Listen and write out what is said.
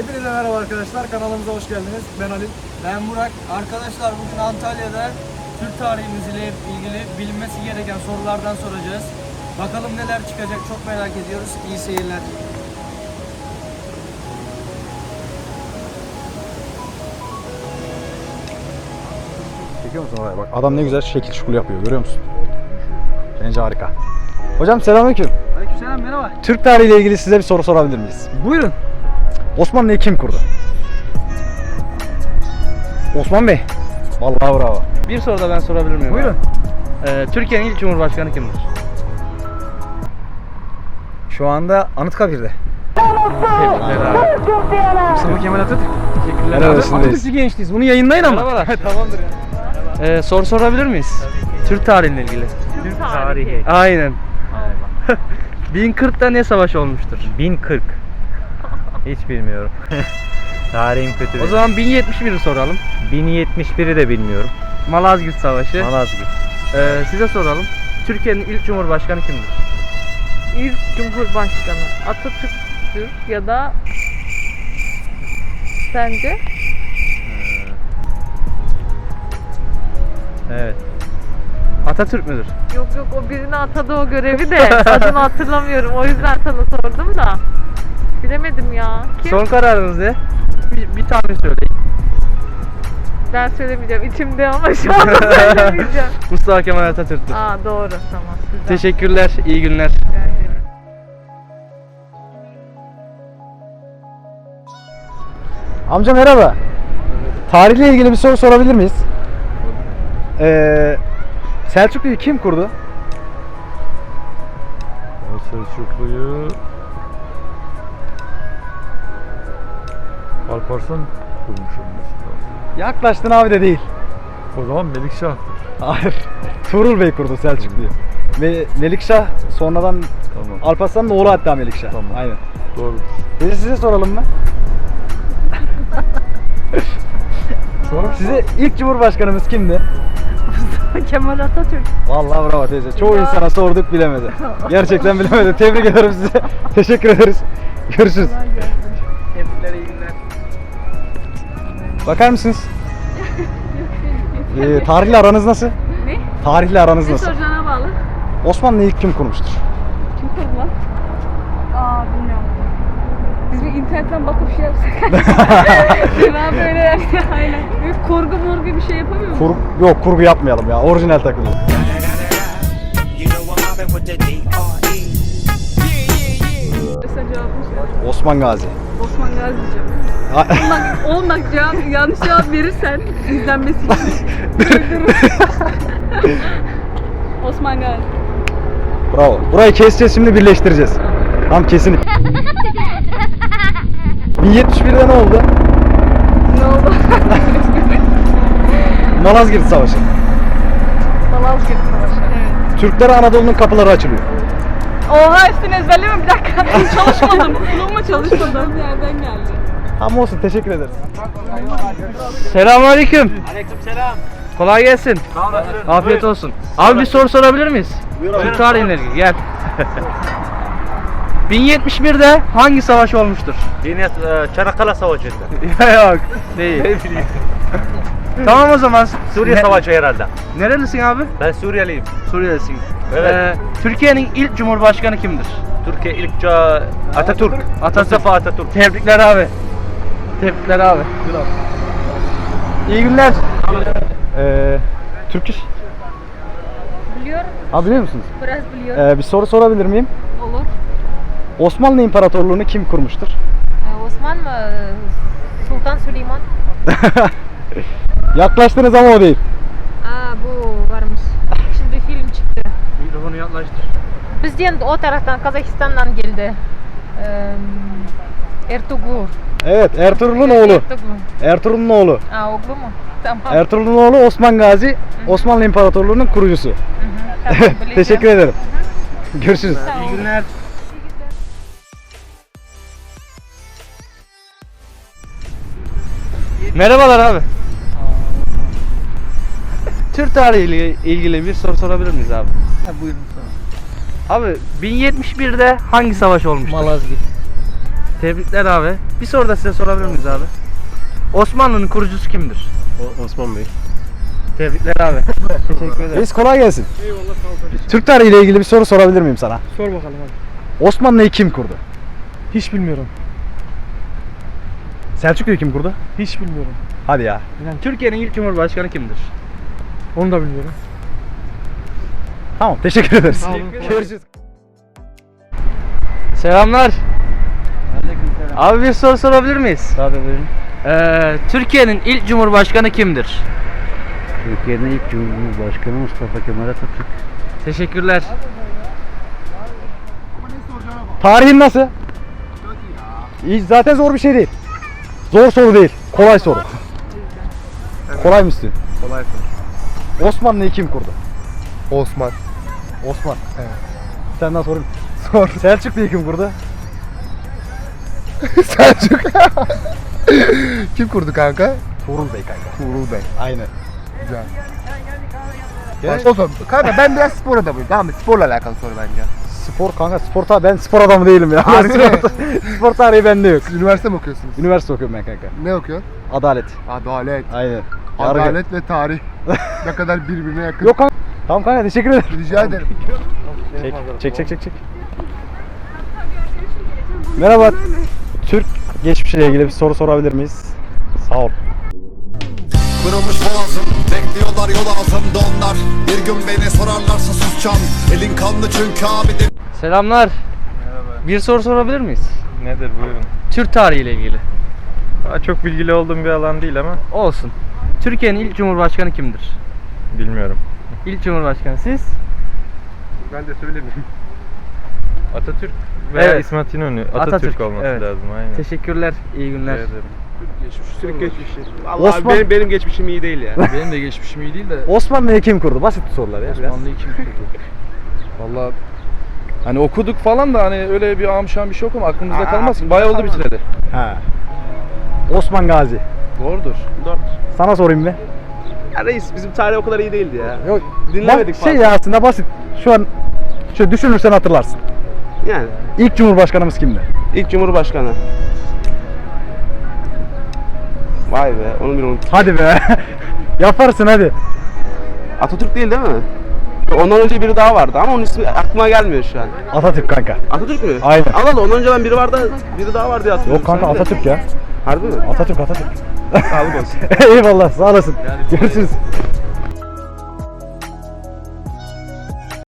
Hepinize merhaba arkadaşlar. Kanalımıza hoş geldiniz. Ben Ali. Ben Burak. Arkadaşlar bugün Antalya'da Türk tarihimizle ilgili bilinmesi gereken sorulardan soracağız. Bakalım neler çıkacak çok merak ediyoruz. İyi seyirler. Çekiyor musun oraya bak. Adam ne güzel şekil şukul yapıyor görüyor musun? Bence harika. Hocam selamünaleyküm. Aleykümselam merhaba. Türk tarihiyle ilgili size bir soru sorabilir miyiz? Buyurun. Osmanlı'yı kim kurdu? Osman Bey. Vallahi bravo. Bir soru da ben sorabilir miyim? Buyurun. Ee, Türkiye'nin ilk cumhurbaşkanı kimdir? Şu anda Anıtkabir'de. Tebrikler abi. Mustafa Kemal Atatürk. Teşekkürler Helal abi. olsun Atatürkçü. Bunu yayınlayın ama. Merhabalar. Tamamdır ya. Ee, soru sorabilir miyiz? Türk tarihiyle ilgili. Türk tarihi. Aynen. 1040'da ne savaş olmuştur? 1040. Hiç bilmiyorum. Tarihim kötü. O zaman 1071'i soralım. 1071'i de bilmiyorum. Malazgirt Savaşı. Malazgirt. Ee, size soralım. Türkiye'nin ilk cumhurbaşkanı kimdir? İlk Cumhurbaşkanı Atatürk'tür ya da sence? Evet. Atatürk müdür? Yok yok o birine atadı o görevi de adını hatırlamıyorum o yüzden sana sordum da. Bilemedim ya. Kim? Son kararınız ne? Bir, bir tane söyleyin. Ben söylemeyeceğim içimde ama şu anda söylemeyeceğim. Mustafa Kemal Atatürk'tür. Aa doğru tamam güzel. Teşekkürler, iyi günler. Ederim. Amca merhaba. Tarihle ilgili bir soru sorabilir miyiz? Ee, Selçuklu'yu kim kurdu? O Selçuklu'yu Alparslan kurmuş olması lazım. Yaklaştın abi de değil. O zaman Melikşah'tır. Hayır. Tuğrul Bey kurdu Selçuklu'yu. Ve Melikşah sonradan Tamam. Alparslan'ın oğlu hatta Melikşah. Tamam. Aynen. Doğrudur. Biz size soralım mı? Size ilk cumhurbaşkanımız kimdi? Kemal Atatürk. Vallahi bravo teyze. Çoğu insana sorduk bilemedi. Gerçekten bilemedi. Tebrik ederim size. Teşekkür ederiz. Görüşürüz. Tebrikler, Bakar mısınız? Ee, tarihle aranız nasıl? Ne? Tarihle aranız nasıl? soracağına bağlı. Osmanlı'yı ilk kim kurmuştur? Kim kurdu lan? Aa bilmiyorum. Biz bir internetten bakıp şey yapsak. ben böyle yani aynen. Bir kurgu murgu bir şey yapamıyor muyum? Kur yok kurgu yapmayalım ya. Orijinal takılalım. Osman Gazi. Osman Gazi diyeceğim. Oğlum bak cevap, yanlış cevap verirsen izlenmesi için öldürürüm. Osman Gazi. Bravo. Burayı keseceğiz şimdi birleştireceğiz. Tamam kesin. 1071'de ne oldu? Ne oldu? Malazgirt Savaşı. Malazgirt Savaşı. Evet. Türklere Anadolu'nun kapıları açılıyor. Oha hepsini ezberleme bir dakika. Çalışmadım. Kulağıma çalışmadım. yerden geldi. Tamam olsun teşekkür ederiz. Selamünaleyküm. Aleykümselam. Kolay gelsin. Afiyet olsun. Abi bir soru sorabilir miyiz? Türk tarihiyle ilgili gel. 1071'de hangi savaş olmuştur? Yine Çanakkale Savaşı'nda. Yok değil. tamam o zaman. Suriye Ne- Savaşı herhalde. Nerelisin abi? Ben Suriyeliyim. Suriyelisin. Evet. Ee, Türkiye'nin ilk cumhurbaşkanı kimdir? Türkiye ilk ça- Atatürk. Atatürk. Mustafa Atatürk. Tebrikler abi. Tebrikler abi. İyi günler. Ee, Türk iş. Biliyorum. Ha biliyor musunuz? Biraz biliyorum. Ee, bir soru sorabilir miyim? Olur. Osmanlı İmparatorluğunu kim kurmuştur? Ee, Osman mı? Sultan Süleyman. Yaklaştınız ama o değil. Yaklaştır. Bizden o taraftan Kazakistan'dan geldi. Ee, Ertuğrul. Evet Ertuğrul'un oğlu. Ertuğrul. Ertuğrul'un oğlu. Aa oğlu mu? Tamam. Ertuğrul'un oğlu Osman Gazi, Osmanlı İmparatorluğu'nun kurucusu. Hı hı, tamam. Teşekkür ederim. Görüşürüz. İyi günler. Merhabalar abi. Türk tarihiyle ilgili bir soru sorabilir miyiz abi? Ha, buyurun. Abi 1071'de hangi savaş olmuştur? Malazgirt. Tebrikler abi. Bir soru da size sorabilir miyiz abi? Osmanlı'nın kurucusu kimdir? Osman Bey. Tebrikler abi. Teşekkür ederim. Reis kolay gelsin. Türk tarihiyle ilgili bir soru sorabilir miyim sana? Sor bakalım hadi. Osmanlı'yı kim kurdu? Hiç bilmiyorum. Selçuklu'yu kim kurdu? Hiç bilmiyorum. Hadi ya. Yani Türkiye'nin ilk cumhurbaşkanı kimdir? Onu da bilmiyorum. Tamam teşekkür ederiz. Görüşürüz. Selamlar. Abi bir soru sorabilir miyiz? Tabii buyurun. Ee, Türkiye'nin ilk cumhurbaşkanı kimdir? Türkiye'nin ilk Cumhurbaşkanı Mustafa Kemal Atatürk. Teşekkürler. Tarihin nasıl? İyi, zaten zor bir şey değil. Zor soru değil. Kolay soru. Kolay mı istiyorsun? Kolay sor. Osmanlı'yı kim kurdu? Osman. Osman. Evet. Senden sorayım. Sor. Selçuklu'yu kim kurdu? Selçuk. Kim kurdu kanka? Tuğrul Bey kanka. Tuğrul Bey. Aynen. Güzel. Gel. O zaman kanka ben biraz spor adamıyım tamam mı? Sporla alakalı soru bence. Spor kanka spor ta ben spor adamı değilim ya. Harbi spor, spor tarihi bende yok. Siz üniversite mi okuyorsunuz? Üniversite okuyorum ben kanka. Ne okuyorsun? Adalet. Adalet. Aynen. Yargı. Adalet ve tarih. ne kadar birbirine yakın. Yok kanka. Tamam kanka teşekkür ederim. Rica ederim. Çek çek çek çek çek. Merhaba. Türk geçmişiyle ilgili bir soru sorabilir miyiz? Sağ ol. Kırılmış boğazım Bekliyorlar yol altında onlar Bir gün beni sorarlarsa susacağım Elin kanlı çünkü abi de Selamlar. Bir soru sorabilir miyiz? Nedir buyurun. Türk tarihiyle ilgili. Daha çok bilgili olduğum bir alan değil ama Olsun. Türkiye'nin ilk cumhurbaşkanı kimdir? bilmiyorum. İlk cumhurbaşkanı siz? Ben de söylemeyeyim. Atatürk veya Evet. İsmet İnönü. Atatürk, Atatürk, olması evet. lazım aynen. Teşekkürler. İyi günler. Rica ederim. Türk geçmişi. Osman, benim, benim geçmişim iyi değil ya. Benim de geçmişim iyi değil de Osmanlı'yı kim kurdu? Basit sorular ya. biraz. Osmanlı'yı kim kurdu? Valla hani okuduk falan da hani öyle bir amşan bir şey yok ama aklımızda kalmaz ki. Bayağı oldu bitireli. Ha. Osman Gazi. Doğrudur. Sana sorayım bir. Ya reis bizim tarih o kadar iyi değildi ya. Yok. Dinlemedik Ba- şey fazla. ya aslında basit. Şu an şöyle düşünürsen hatırlarsın. Yani İlk Cumhurbaşkanımız kimdi? ilk cumhurbaşkanı. Vay be onu bir unut. Hadi be. Yaparsın hadi. Atatürk değil değil mi? Ondan önce biri daha vardı ama onun ismi aklıma gelmiyor şu an. Atatürk kanka. Atatürk mü? Aynen. Allah Allah ondan önce ben biri vardı, biri daha vardı diye hatırlıyorum. Yok kanka Sen de- Atatürk ya. Harbi mi? Atatürk Atatürk. Sağlık olsun. Eyvallah sağ olasın. Görüşürüz.